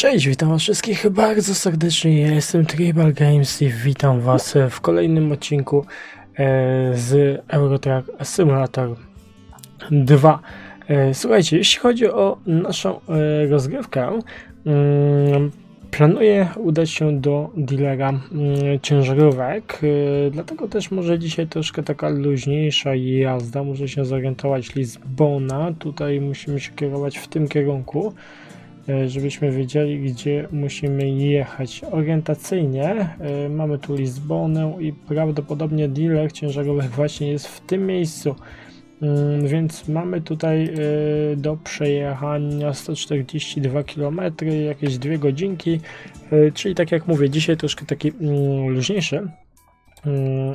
Cześć, witam was wszystkich bardzo serdecznie, ja jestem Tribal Games i witam was w kolejnym odcinku e, z Eurotrack Simulator 2. E, słuchajcie, jeśli chodzi o naszą e, rozgrywkę, mm, planuję udać się do dealera mm, ciężarówek, dlatego też może dzisiaj troszkę taka luźniejsza jazda, muszę się zorientować Lizbona, tutaj musimy się kierować w tym kierunku żebyśmy wiedzieli, gdzie musimy jechać. Orientacyjnie e, mamy tu Lizbonę i prawdopodobnie dealer ciężarowych właśnie jest w tym miejscu. Mm, Więc mamy tutaj e, do przejechania 142 km, jakieś dwie godzinki, e, czyli tak jak mówię, dzisiaj troszkę taki mm, luźniejszy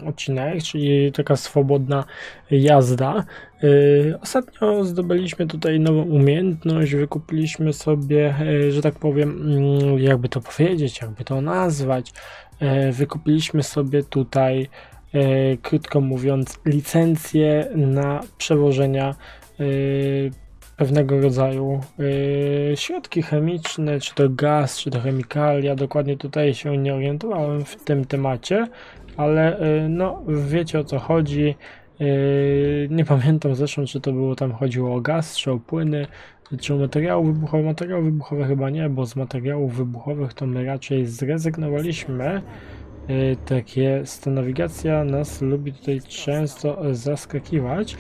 odcinek, czyli taka swobodna jazda. Yy, Ostatnio zdobyliśmy tutaj nową umiejętność, wykupiliśmy sobie, yy, że tak powiem, mm, jakby to powiedzieć, jakby to nazwać, yy, wykupiliśmy sobie tutaj, krótko mówiąc, licencję na przewożenia pewnego rodzaju yy, środki chemiczne, czy to gaz, czy to chemikalia. Dokładnie tutaj się nie orientowałem w tym temacie, ale yy, no wiecie o co chodzi. Yy, nie pamiętam zresztą, czy to było tam chodziło o gaz, czy o płyny, czy o materiały wybuchowe. Materiały wybuchowe chyba nie, bo z materiałów wybuchowych to my raczej zrezygnowaliśmy. Yy, tak jest, nawigacja nas lubi tutaj często zaskakiwać.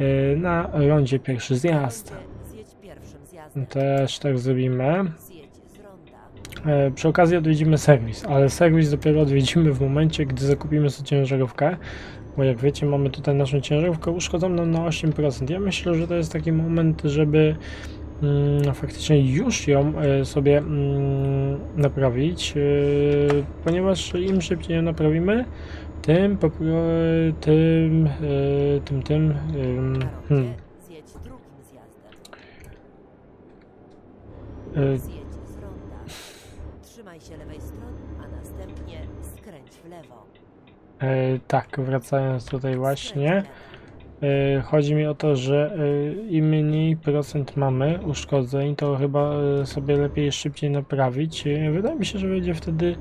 Yy, na rondzie pierwszy zjazd. Zjazdem. Też tak zrobimy. E, Przy okazji odwiedzimy serwis, ale serwis dopiero odwiedzimy w momencie, gdy zakupimy sobie ciężarówkę, bo jak wiecie, mamy tutaj naszą ciężarówkę uszkodzoną na 8%. Ja myślę, że to jest taki moment, żeby mm, faktycznie już ją e, sobie mm, naprawić, e, ponieważ im szybciej ją naprawimy, tym, tym, e, tym, tym, em, Na hmm. Trzymaj się lewej strony, a następnie w lewo. e, tak, wracając tutaj właśnie. Lewo. E, Chodzi mi o to, że im mniej procent mamy uszkodzeń, to chyba sobie lepiej szybciej naprawić. Wydaje mi się, że będzie wtedy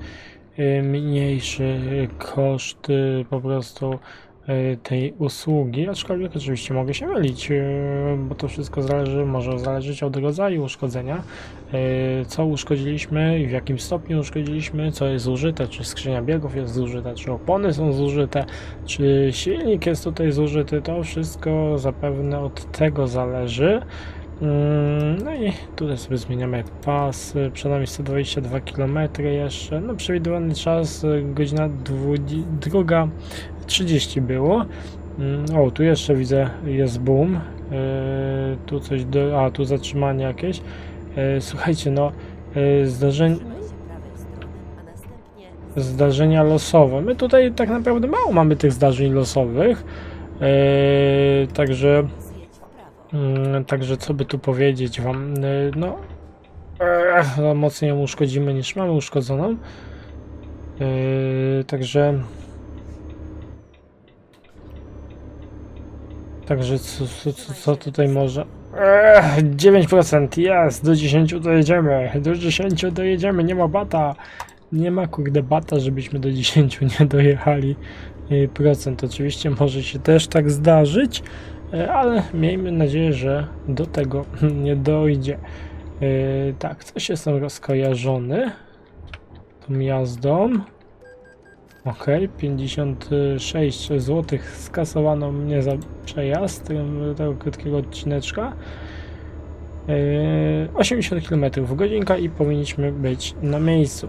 mniejszy koszt e, po prostu e, tej usługi, aczkolwiek oczywiście mogę się mylić, bo to wszystko zależy, może zależeć od rodzaju uszkodzenia, co uszkodziliśmy w jakim stopniu uszkodziliśmy, co jest zużyte, czy skrzynia biegów jest zużyta, czy opony są zużyte, czy silnik jest tutaj zużyty, to wszystko zapewne od tego zależy. Mm, No i tutaj sobie zmieniamy pas, przed nami 122 km jeszcze, no przewidywany czas y, godzina 2.30 było. Mm, O, tu jeszcze widzę jest boom, Y, tu coś, do, a tu zatrzymanie jakieś. Y, Słuchajcie, no zdarzenie, zdarzenia losowe. My tutaj tak naprawdę mało mamy tych zdarzeń losowych. Także, zjedź w prawo. mm, także co by tu powiedzieć wam? Eee, no, no, mocniej ją uszkodzimy niż mamy uszkodzoną. Eee, także. Także co, co, co, tutaj może? Eee, 9% jest, do 10 dojedziemy, do 10 dojedziemy, nie ma bata. Nie ma kurde bata, żebyśmy do 10 nie dojechali y, procent. Oczywiście może się też tak zdarzyć, y, ale miejmy nadzieję, że do tego nie dojdzie. Y, Tak, coś jestem rozkojarzony tą jazdą. Ok, 56 zł skasowano mnie za przejazd tego, krótkiego odcineczka. Yy, 80 km w godzinkę i powinniśmy być na miejscu.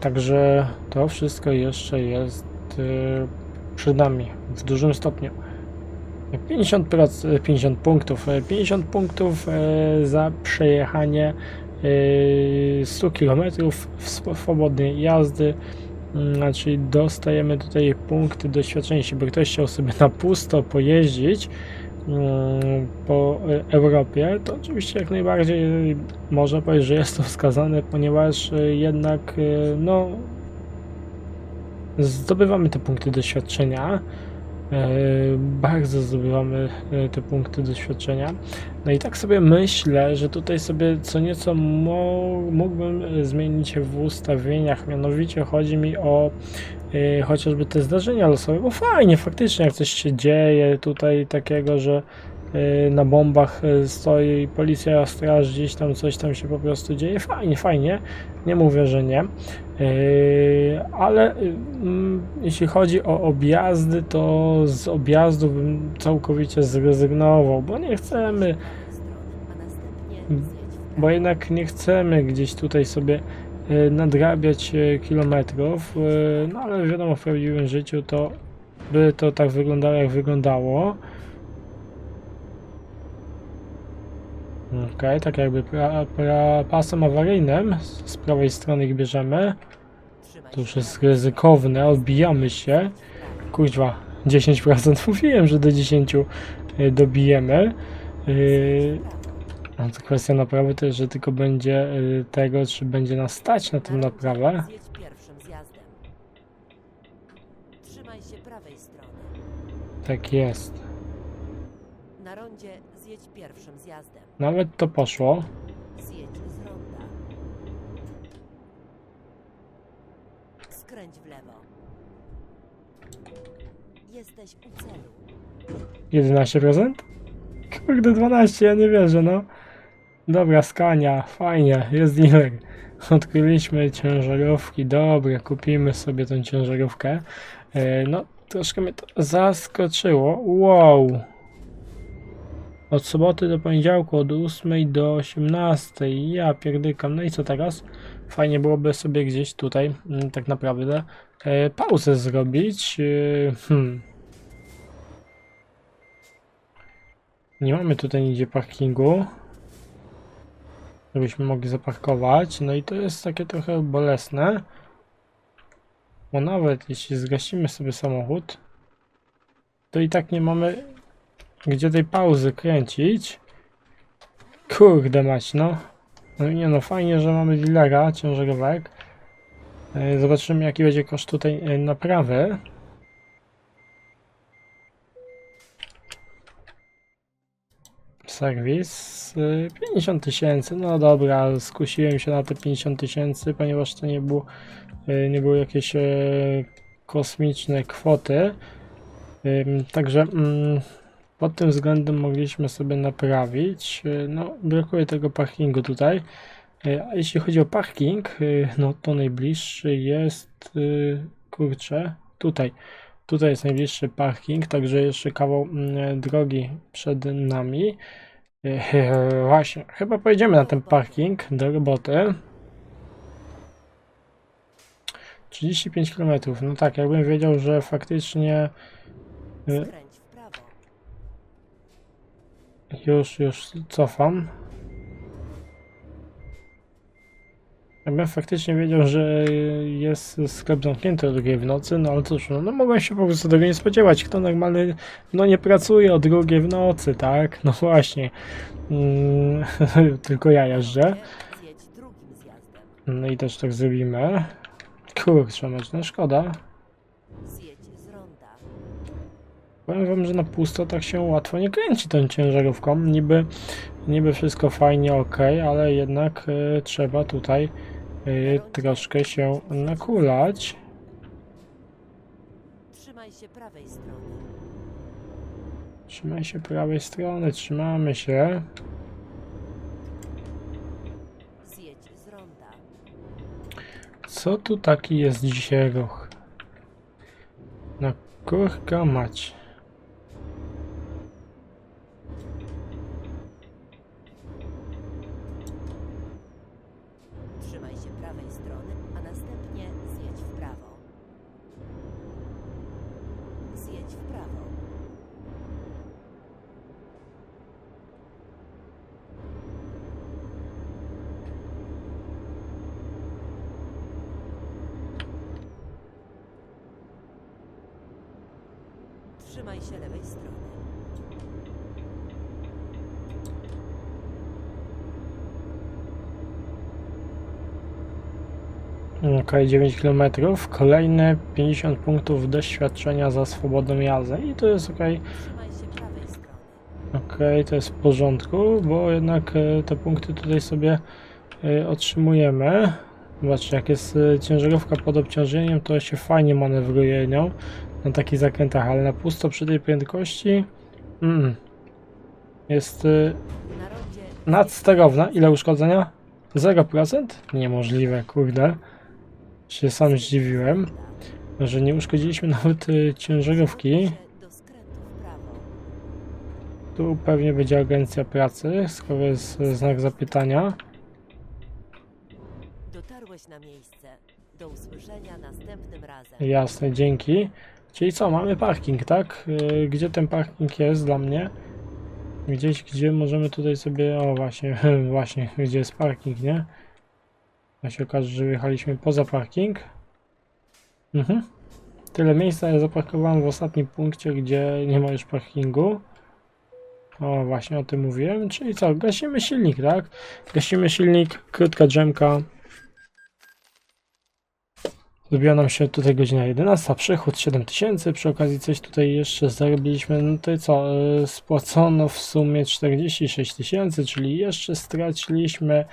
Także to wszystko jeszcze jest przed nami w dużym stopniu. 50%, 50 punktów, yy, 50 punktów yy, za przejechanie yy, 100 km w swo- swobodnej jazdy. Mm, Czyli dostajemy tutaj punkty doświadczenia. Jeśli ktoś chciał sobie na pusto pojeździć mm, po e, Europie, to oczywiście jak najbardziej można powiedzieć, że jest to wskazane, ponieważ e, jednak e, no zdobywamy te punkty doświadczenia. E, bardzo zdobywamy e, te punkty doświadczenia. No i tak sobie myślę, że tutaj sobie co nieco mógłbym e, zmienić w ustawieniach. Mianowicie chodzi mi o chociażby te zdarzenia losowe, bo fajnie, faktycznie jak coś się dzieje tutaj takiego, że na bombach e, stoi policja, straż, gdzieś tam coś tam się po prostu dzieje. Fajnie, fajnie. Nie mówię, że nie. Yy, ale mm, jeśli chodzi o objazdy, to z objazdu bym całkowicie zrezygnował, bo nie chcemy, bo jednak nie chcemy gdzieś tutaj sobie nadrabiać kilometrów, no ale wiadomo, w prawdziwym życiu to by to tak wyglądało, jak wyglądało. Okej, tak jakby pra, pra, pasem awaryjnym z prawej strony ich bierzemy. To już jest ryzykowne, odbijamy się. Kuźwa, 10% mówiłem, że do 10 y, dobijemy. Yy, no to kwestia naprawy też, że tylko będzie y, tego, czy będzie nas stać na rondzie naprawę. Zjedź pierwszym zjazdem. Trzymaj się prawej strony. Tak jest. Na rondzie zjedź pierwszym. Nawet to poszło. Zjedź z ronda. Skręć w lewo. Jesteś u celu. 11%? Kurde, 12, ja nie wierzę, no. Dobra, skania, fajnie, jest dealer. Odkryliśmy ciężarówki, dobra, kupimy sobie tą ciężarówkę. E, no, troszkę mnie to zaskoczyło. Wow! Od soboty do poniedziałku, od 8 do 18. Ja pierdykam. No i co teraz? Fajnie byłoby sobie gdzieś tutaj, mm, tak naprawdę, e, pauzę zrobić. E, hmm. Nie mamy tutaj nigdzie parkingu. Żebyśmy mogli zaparkować. No i to jest takie trochę bolesne. Bo nawet jeśli zgasimy sobie samochód, to i tak nie mamy gdzie tej pauzy kręcić. Kurde mać, no. No nie no, fajnie, że mamy dealera ciężarówek. E, Zobaczymy jaki będzie koszt tutaj e, naprawy. Serwis y, 50 tysięcy. No dobra, skusiłem się na te 50 tysięcy, ponieważ to nie, było, y, nie były jakieś e, kosmiczne kwoty. Także mm, pod tym względem mogliśmy sobie naprawić. Y, No, brakuje tego parkingu tutaj. Y, A jeśli chodzi o parking, y, no to najbliższy jest, kurczę, tutaj. Tutaj jest najbliższy parking, także jeszcze kawał mm, drogi przed nami. Właśnie, chyba pojedziemy na ten parking do roboty. 35 km. No tak, jakbym wiedział, że faktycznie Y. Skręć w prawo. Już, już cofam. Jakbym faktycznie wiedział, że jest sklep zamknięty o drugiej w nocy, no ale cóż, no, no mogłem się po prostu tego nie spodziewać. Kto normalny, no nie pracuje o drugiej w nocy, tak? No właśnie. Mm, tylko ja jeżdżę. No i też tak zrobimy. Kurczę, no szkoda. Powiem wam, że na pusto tak się łatwo nie kręci tą ciężarówką. Niby, niby wszystko fajnie, ok, ale jednak e, trzeba tutaj e, troszkę się nakulać. Trzymaj się prawej strony. Trzymaj się prawej strony, trzymamy się. Zjedź z ronda. Co tu taki jest dzisiaj ruch? Na kurka mać. Trzymaj się prawej strony, a następnie zjedź w prawo. Zjedź w prawo. Trzymaj się lewej strony. Okej, 9 km. Kolejne 50 punktów doświadczenia za swobodną jazdę. I to jest ok. Okej, to jest w porządku, bo jednak e, te punkty tutaj sobie e, otrzymujemy. Zobaczcie, jak jest e, ciężarówka pod obciążeniem, to się fajnie manewruje nią na takich zakrętach, ale na pusto przy tej prędkości mm, jest rondzie nadsterowna. Ile uszkodzenia? 0%? Niemożliwe, kurde. Się sam zdziwiłem, że nie uszkodziliśmy nawet e, ciężarówki. Tu pewnie będzie agencja pracy, skoro jest e, znak zapytania. Dotarłeś na miejsce. Do usłyszenia następnym razem. Jasne, dzięki. Czyli co, mamy parking, tak? Yy, Gdzie ten parking jest dla mnie? Gdzieś, gdzie możemy tutaj sobie... O, właśnie, właśnie, gdzie jest parking, nie? A się okaże, że wyjechaliśmy poza parking. Mhm. Tyle miejsca ja zaparkowałem w ostatnim punkcie, gdzie nie ma już parkingu. O, właśnie o tym mówiłem. Czyli co, gasimy silnik, tak? Gasimy silnik, krótka drzemka. Zrobiła nam się tutaj godzina 11, przychód 7000, przy okazji coś tutaj jeszcze zarobiliśmy, no i co, y, spłacono w sumie 46 tysięcy, czyli jeszcze straciliśmy,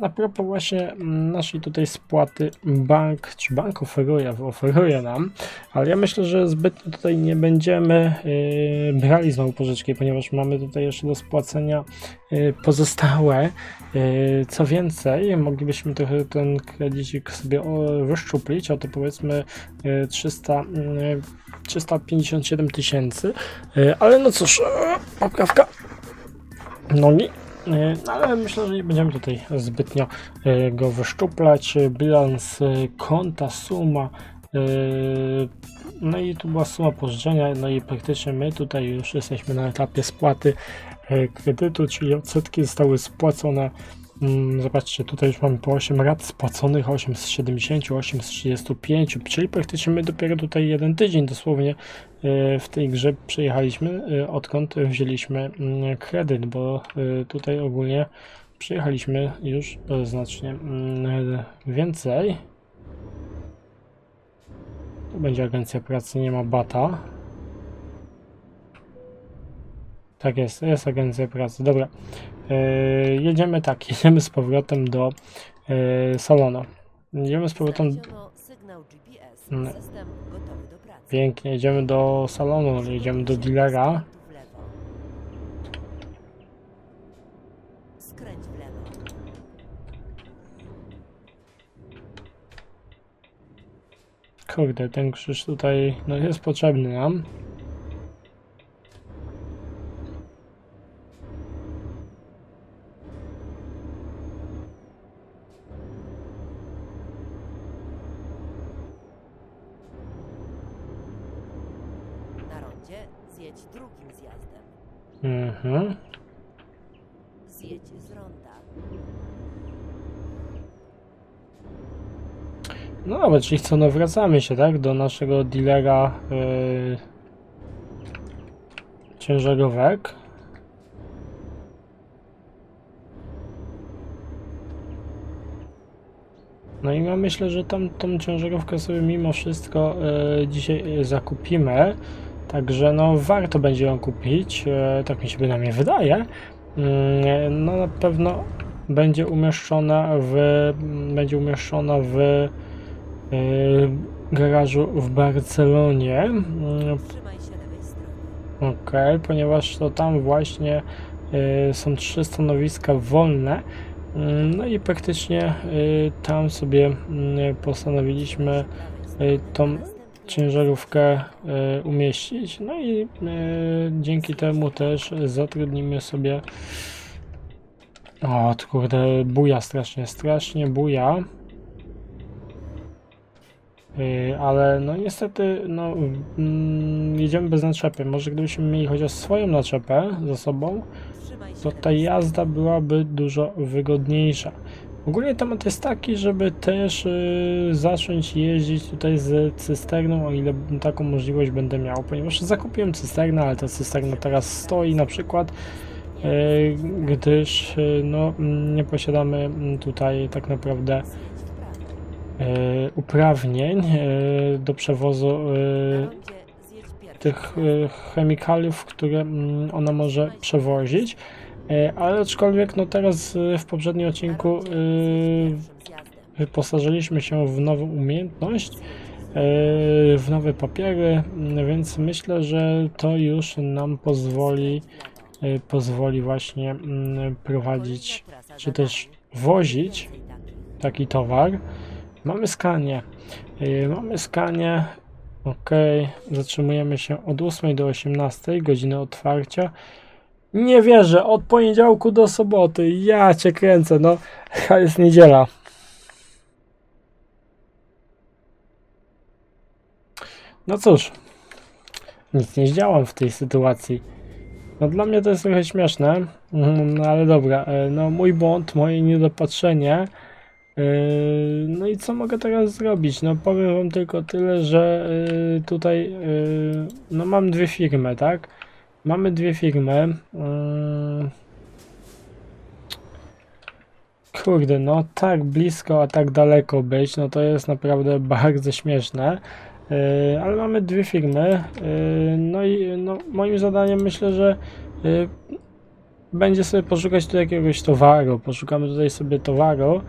a propos właśnie mm, naszej tutaj spłaty bank, czy bank oferuje, oferuje nam, ale ja myślę, że zbytnio tutaj nie będziemy yy, brali znowu pożyczki, ponieważ mamy tutaj jeszcze do spłacenia yy, pozostałe, Yy, Co więcej, moglibyśmy trochę ten kredycik sobie o, wyszczuplić, o to powiedzmy yy, 300, yy, 357 tysięcy, ale no cóż, poprawka. Nogi, ale myślę, że nie będziemy tutaj zbytnio yy, go wyszczuplać. Bilans yy, konta, suma, no i tu była suma pożyczenia, no i praktycznie my tutaj już jesteśmy na etapie spłaty e, kredytu, czyli odsetki zostały spłacone. Mm, Zobaczcie, tutaj już mamy po 8 rat spłaconych, 8 z 70, 8 z 35, czyli praktycznie my dopiero tutaj jeden tydzień dosłownie e, w tej grze przejechaliśmy, e, odkąd wzięliśmy mm, kredyt, bo e, tutaj ogólnie przejechaliśmy już znacznie mm, więcej. Tu będzie agencja pracy, nie ma bata. Tak jest, jest agencja pracy. Dobra. E, jedziemy tak, jedziemy z powrotem do e, salonu. Jedziemy z powrotem. Mm. Pięknie, jedziemy do salonu, jedziemy do dealera. Kurde, ten krzyż tutaj no, jest potrzebny nam. Zjedź drugim zjazdem. Mhm. Zjedź z ronda. No dobra, czyli co, no wracamy się, tak, do naszego dealera yy, ciężarówek. No i ja myślę, że tam tą ciężarówkę sobie mimo wszystko yy, dzisiaj yy, zakupimy. Także no warto będzie ją kupić, yy, tak mi się bynajmniej wydaje. Yy, no na pewno będzie umieszczona w, będzie umieszczona w yy, garażu w Barcelonie. Strony. Okej, ponieważ to tam właśnie są trzy stanowiska wolne. Mm, No i praktycznie tam sobie postanowiliśmy tą ciężarówkę y, umieścić. No i y, dzięki temu też zatrudnimy sobie. O, kurde, buja strasznie, strasznie buja. Y, ale no niestety, no mm, jedziemy bez naczepy. Może gdybyśmy mieli chociaż swoją naczepę za sobą, to ta jazda byłaby dużo wygodniejsza. Ogólnie temat jest taki, żeby też y, zacząć jeździć tutaj z cysterną, o ile taką możliwość będę miał, ponieważ zakupiłem cysternę, ale ta cysterna teraz stoi na przykład, y, gdyż y, no, mm, nie posiadamy mm, tutaj tak naprawdę prawo. uprawnień e, do przewozu pierwszy tych e, chemikaliów, które mm, ona może przewozić. E, Ale aczkolwiek no teraz e, w poprzednim odcinku e, wyposażyliśmy się w nową umiejętność, w nowe papiery, więc myślę, że to już nam pozwoli, pozwoli właśnie mm, prowadzić, czy też wozić taki towar. Mamy skanie. Mamy skanie. Ok, zatrzymujemy się od 8 do 18, godziny otwarcia. Nie wierzę, od poniedziałku do soboty. Ja cię kręcę, no. A jest niedziela. No cóż, nic nie zdziałam w tej sytuacji. No dla mnie to jest trochę śmieszne, Mhm, no ale dobra, e, no mój błąd, moje niedopatrzenie. Yy, No i co mogę teraz zrobić? No powiem wam tylko tyle, że yy, tutaj no mam dwie firmy, tak? Mamy dwie firmy. Yy. Kurde, no tak blisko, a tak daleko być, no to jest naprawdę bardzo śmieszne. Yy, ale mamy dwie firmy. Yy, no i no, moim zadaniem myślę, że będzie sobie poszukać tu jakiegoś towaru. Poszukamy tutaj sobie towaru.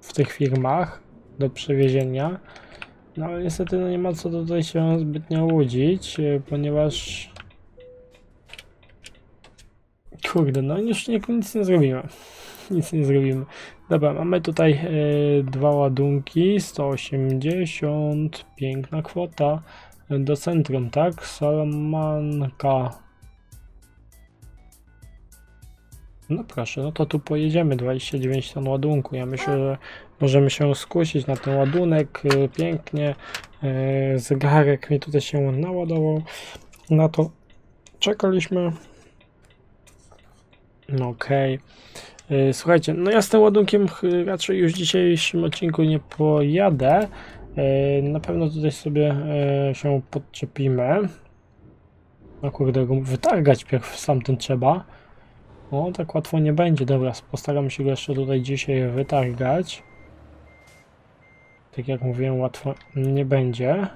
W tych firmach do przewiezienia. No ale niestety no nie ma co tutaj się zbytnio łudzić, e, ponieważ kurde, no już nie, nic nie zrobimy. Nic nie zrobimy. Dobra, mamy tutaj e, dwa ładunki, 180, piękna kwota do centrum, tak? Salamanka. No proszę, no to tu pojedziemy 29 ton ładunku. Ja myślę, że możemy się skusić na ten ładunek. y, Pięknie. y, Zegarek mi tutaj się naładował. Na to czekaliśmy. No okej. Y, Słuchajcie, no ja z tym ładunkiem raczej już w dzisiejszym odcinku nie pojadę. E, Na pewno tutaj sobie się podczepimy. No kurde, go wytargać pierw sam ten trzeba. O, tak łatwo nie będzie. Dobra, postaram się go jeszcze tutaj dzisiaj wytargać. Tak jak mówiłem, łatwo nie będzie.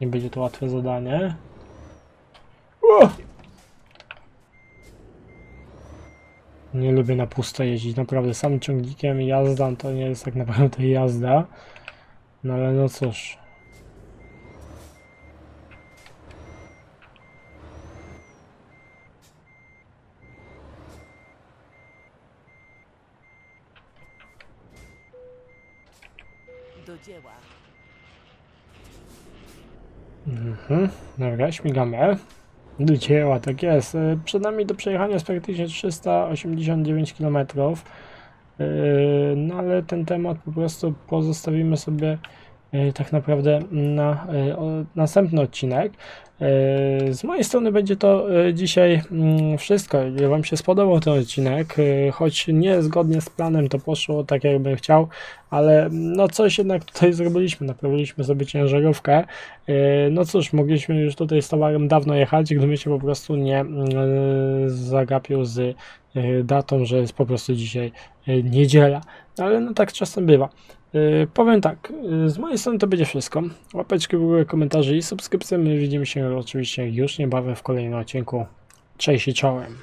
Nie będzie to łatwe zadanie. Nie lubię na pusto jeździć, naprawdę. Sam ciągnikiem jazda to nie jest tak naprawdę jazda. No ale no cóż. Mhm. Dobra, śmigamy. Do dzieła, tak jest. E, Przed nami do przejechania jest praktycznie 389 km. No ale ten temat po prostu pozostawimy sobie tak naprawdę na e, następny odcinek. E, Z mojej strony będzie to e, dzisiaj mm, wszystko. Jeżeli Wam się spodobał ten odcinek, e, choć nie zgodnie z planem to poszło tak jakbym chciał, ale no coś jednak tutaj zrobiliśmy. Naprawiliśmy sobie ciężarówkę. E, No cóż, mogliśmy już tutaj z towarem dawno jechać, gdyby się po prostu nie mm, e, zagapił z e, datą, że jest po prostu dzisiaj e, niedziela. Ale no tak czasem bywa. E, Powiem tak, e, z mojej strony to będzie wszystko. Łapeczki w górę, komentarze i subskrypcje. My widzimy się oczywiście już niebawem w kolejnym odcinku. Cześć i czołem.